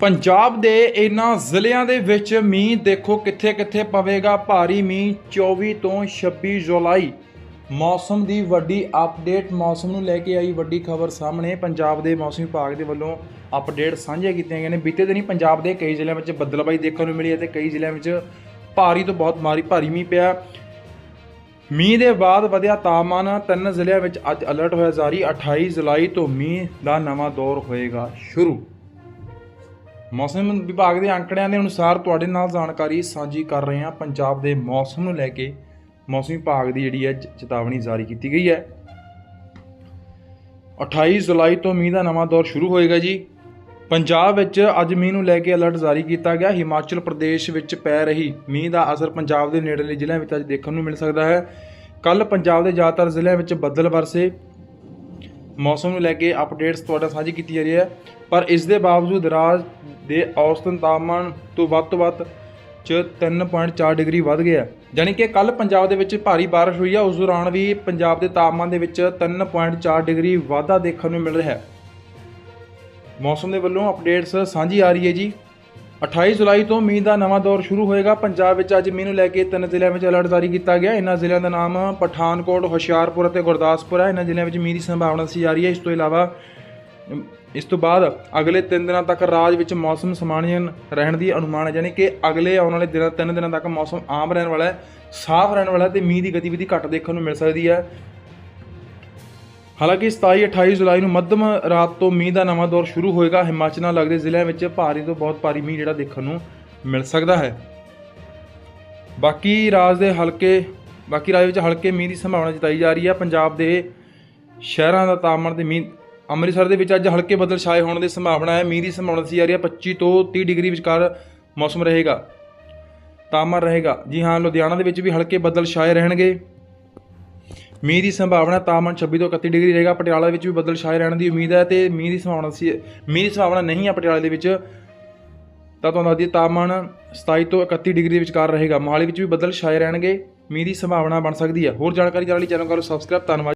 ਪੰਜਾਬ ਦੇ ਇਹਨਾਂ ਜ਼ਿਲ੍ਹਿਆਂ ਦੇ ਵਿੱਚ ਮੀਂਹ ਦੇਖੋ ਕਿੱਥੇ ਕਿੱਥੇ ਪਵੇਗਾ। ਭਾਰੀ ਮੀਂਹ 24 ਤੋਂ 26 ਜੁਲਾਈ। ਮੌਸਮ ਦੀ ਵੱਡੀ ਅਪਡੇਟ ਮੌਸਮ ਨੂੰ ਲੈ ਕੇ ਆਈ ਵੱਡੀ ਖਬਰ ਸਾਹਮਣੇ। ਪੰਜਾਬ ਦੇ ਮੌਸਮ ਵਿਭਾਗ ਦੇ ਵੱਲੋਂ ਅਪਡੇਟ ਸਾਂਝੇ ਕੀਤੀਆਂ ਗਈਆਂ ਨੇ। ਬੀਤੇ ਦਿਨੀ ਪੰਜਾਬ ਦੇ ਕਈ ਜ਼ਿਲ੍ਹਿਆਂ ਵਿੱਚ ਬੱਦਲਬਾਈ ਦੇਖਣ ਨੂੰ ਮਿਲੀ ਅਤੇ ਕਈ ਜ਼ਿਲ੍ਹਿਆਂ ਵਿੱਚ ਭਾਰੀ ਤੋਂ ਬਹੁਤ ਮਾਰੀ ਭਾਰੀ ਮੀਂਹ ਪਿਆ। ਮੀਂਹ ਦੇ ਬਾਅਦ ਵਧਿਆ ਤਾਪਮਾਨ। ਤਿੰਨ ਜ਼ਿਲ੍ਹਿਆਂ ਵਿੱਚ ਅੱਜ ਅਲਰਟ ਹੋਇਆ। ਜਾਰੀ 28 ਜੁਲਾਈ ਤੋਂ ਮੀਂਹ ਦਾ ਨਵਾਂ ਦੌਰ ਹੋਏਗਾ ਸ਼ੁਰੂ। ਮੌਸਮ ਵਿਭਾਗ ਦੇ ਅੰਕੜਿਆਂ ਦੇ ਅਨੁਸਾਰ ਤੁਹਾਡੇ ਨਾਲ ਜਾਣਕਾਰੀ ਸਾਂਝੀ ਕਰ ਰਹੇ ਹਾਂ। ਪੰਜਾਬ ਦੇ ਮੌਸਮ ਨੂੰ ਲੈ ਕੇ ਮੌਸਮ ਵਿਭਾਗ ਦੀ ਜਿਹੜੀ ਹੈ ਚੇਤਾਵਨੀ ਜਾਰੀ ਕੀਤੀ ਗਈ ਹੈ। 28 ਜੁਲਾਈ ਤੋਂ ਮੀਂਹ ਦਾ ਨਵਾਂ ਦੌਰ ਸ਼ੁਰੂ ਹੋਏਗਾ ਜੀ। ਪੰਜਾਬ ਵਿੱਚ ਅੱਜ ਮੀਂਹ ਨੂੰ ਲੈ ਕੇ ਅਲਰਟ ਜਾਰੀ ਕੀਤਾ ਗਿਆ। ਹਿਮਾਚਲ ਪ੍ਰਦੇਸ਼ ਵਿੱਚ ਪੈ ਰਹੀ ਮੀਂਹ ਦਾ ਅਸਰ ਪੰਜਾਬ ਦੇ ਨੇੜਲੇ ਜ਼ਿਲ੍ਹਿਆਂ ਵਿੱਚ ਅੱਜ ਦੇਖਣ ਨੂੰ ਮਿਲ ਸਕਦਾ ਹੈ। ਕੱਲ ਪੰਜਾਬ ਦੇ ਜ਼ਿਆਦਾਤਰ ਜ਼ਿਲ੍ਹਿਆਂ ਵਿੱਚ ਬੱਦਲ ਵਰਸੇ। ਮੌਸਮ ਨੂੰ ਲੈ ਕੇ ਅਪਡੇਟਸ ਤੁਹਾਡਾ ਸਾਂਝੀ ਕੀਤੀ ਜਾ ਰਹੀ ਹੈ। ਪਰ ਇਸ ਦੇ ਬਾਵਜੂਦ ਰਾਜ ਦੇ ਔਸਤਨ ਤਾਪਮਾਨ ਤੋਂ ਵੱਧ ਤੋਂ ਵੱਧ ਚ 3.4 ਡਿਗਰੀ ਵੱਧ ਗਿਆ ਯਾਨੀ ਕਿ ਕੱਲ ਪੰਜਾਬ ਦੇ ਵਿੱਚ ਭਾਰੀ ਬਾਰਿਸ਼ ਹੋਈ ਹੈ। ਉਸ ਦੌਰਾਨ ਵੀ ਪੰਜਾਬ ਦੇ ਤਾਪਮਾਨ ਦੇ ਵਿੱਚ 3.4 ਡਿਗਰੀ ਵਾਧਾ ਦੇਖਣ ਨੂੰ ਮਿਲ ਰਿਹਾ ਹੈ। ਮੌਸਮ ਦੇ ਵੱਲੋਂ ਅਪਡੇਟਸ ਸਾਂਝੀ ਆ ਰਹੀ ਹੈ ਜੀ। 28 ਜੁਲਾਈ ਤੋਂ ਮੀਂਹ ਦਾ ਨਵਾਂ ਦੌਰ ਸ਼ੁਰੂ ਹੋਏਗਾ। ਪੰਜਾਬ ਵਿੱਚ ਅੱਜ ਮੀਂਹ ਨੂੰ ਲੈ ਕੇ ਤਿੰਨ ਜ਼ਿਲ੍ਹਿਆਂ ਵਿੱਚ ਅਲਰਟ ਜਾਰੀ ਕੀਤਾ ਗਿਆ। ਇਹਨਾਂ ਜ਼ਿਲ੍ਹਿਆਂ ਦਾ ਨਾਮ ਪਠਾਨਕੋਟ, ਹੁਸ਼ਿਆਰਪੁਰ ਅਤੇ ਗੁਰਦਾਸਪੁਰ ਹੈ। ਇਹਨਾਂ ਜ਼ਿਲ੍ਹਿਆਂ ਵਿੱਚ ਮੀਂਹ ਦੀ ਸੰਭਾਵਨਾ ਸੀ ਜਾ ਰਹੀ ਹੈ। ਇਸ ਤੋਂ ਇਲਾਵਾ ਇਸ ਤੋਂ ਬਾਅਦ ਅਗਲੇ 3 ਦਿਨਾਂ ਤੱਕ ਰਾਜ ਵਿੱਚ ਮੌਸਮ ਸਮਾਨਜਨ ਰਹਿਣ ਦੀ ਅਨੁਮਾਨ ਹੈ। ਯਾਨੀ ਕਿ ਅਗਲੇ ਆਉਣ ਵਾਲੇ ਦਿਨਾਂ 3 ਦਿਨਾਂ ਤੱਕ ਮੌਸਮ ਆਮ ਰਹਿਣ ਵਾਲਾ ਹੈ, ਸਾਫ਼ ਰਹਿਣ ਵਾਲਾ ਹੈ ਤੇ ਮੀਂਹ ਦੀ ਗਤੀਵਿਧੀ ਘੱਟ ਦੇਖਣ ਨੂੰ ਮਿਲ ਸਕਦੀ ਹੈ। ਹਾਲਾਂਕਿ 27 28 ਜੁਲਾਈ ਨੂੰ ਮੱਧਮ ਰਾਤ ਤੋਂ ਮੀਂਹ ਦਾ ਨਵਾਂ ਦੌਰ ਸ਼ੁਰੂ ਹੋਏਗਾ। ਹਿਮਾਚਲ ਨਾਲ ਲੱਗਦੇ ਜ਼ਿਲ੍ਹਿਆਂ ਵਿੱਚ ਭਾਰੀ ਤੋਂ ਬਹੁਤ ਭਾਰੀ ਮੀਂਹ ਜਿਹੜਾ ਦੇਖਣ ਨੂੰ ਮਿਲ ਸਕਦਾ ਹੈ। ਬਾਕੀ ਰਾਜ ਦੇ ਹਲਕੇ, ਬਾਕੀ ਰਾਜ ਵਿੱਚ ਹਲਕੇ ਮੀਂਹ ਦੀ ਸੰਭਾਵਨਾ ਜਤਾਈ ਜਾ ਰਹੀ ਹੈ। ਪੰਜਾਬ ਦੇ ਸ਼ਹਿਰਾਂ ਦਾ ਤਾਪਮਾਨ ਤੇ ਮੀਂਹ ਅੰਮ੍ਰਿਤਸਰ ਦੇ ਵਿੱਚ ਅੱਜ ਹਲਕੇ ਬੱਦਲ ਛਾਏ ਹੋਣ ਦੀ ਸੰਭਾਵਨਾ ਹੈ। ਮੀਂਹ ਦੀ ਸੰਭਾਵਨਾ ਦੱਸੀ ਜਾ ਰਹੀ ਹੈ। 25 ਤੋਂ 30 ਡਿਗਰੀ ਵਿਚਕਾਰ ਮੌਸਮ ਰਹੇਗਾ, ਤਾਪਮਾਨ ਰਹੇਗਾ। ਜੀ ਹਾਂ, ਲੁਧਿਆਣਾ ਦੇ ਵਿੱਚ ਵੀ ਹਲਕੇ ਬੱਦਲ ਛਾਏ ਰਹਿਣਗੇ। ਮੀਂਹ ਦੀ ਸੰਭਾਵਨਾ ਤਾਪਮਾਨ 26 ਤੋਂ 31 ਡਿਗਰੀ ਰਹੇਗਾ। ਪਟਿਆਲਾ ਵਿੱਚ ਵੀ ਬੱਦਲ ਛਾਏ ਰਹਿਣ ਦੀ ਉਮੀਦ ਹੈ ਤੇ ਮੀਂਹ ਦੀ ਸੰਭਾਵਨਾ ਸੀ ਮੀਂਹ ਦੀ ਸੰਭਾਵਨਾ ਨਹੀਂ ਹੈ ਪਟਿਆਲਾ ਦੇ ਵਿੱਚ। ਤਾਂ ਤੁਹਾਨੂੰ ਦੱਸਦੀ ਤਾਪਮਾਨ 27 ਤੋਂ 31 ਡਿਗਰੀ ਦੇ ਵਿਚਕਾਰ ਰਹੇਗਾ। ਮੋਹਾਲੀ ਵਿੱਚ ਵੀ ਬੱਦਲ ਛਾਏ ਰਹਿਣਗੇ। ਮੀਂਹ ਦੀ ਸੰਭਾਵਨਾ ਬਣ ਸਕਦੀ ਹੈ। ਹੋਰ ਜਾਣਕਾਰੀ ਜਾਣ ਲਈ ਚੈਨਲ ਕਰੋ ਸਬਸਕ੍ਰਾਈਬ। ਧੰਨਵਾਦ।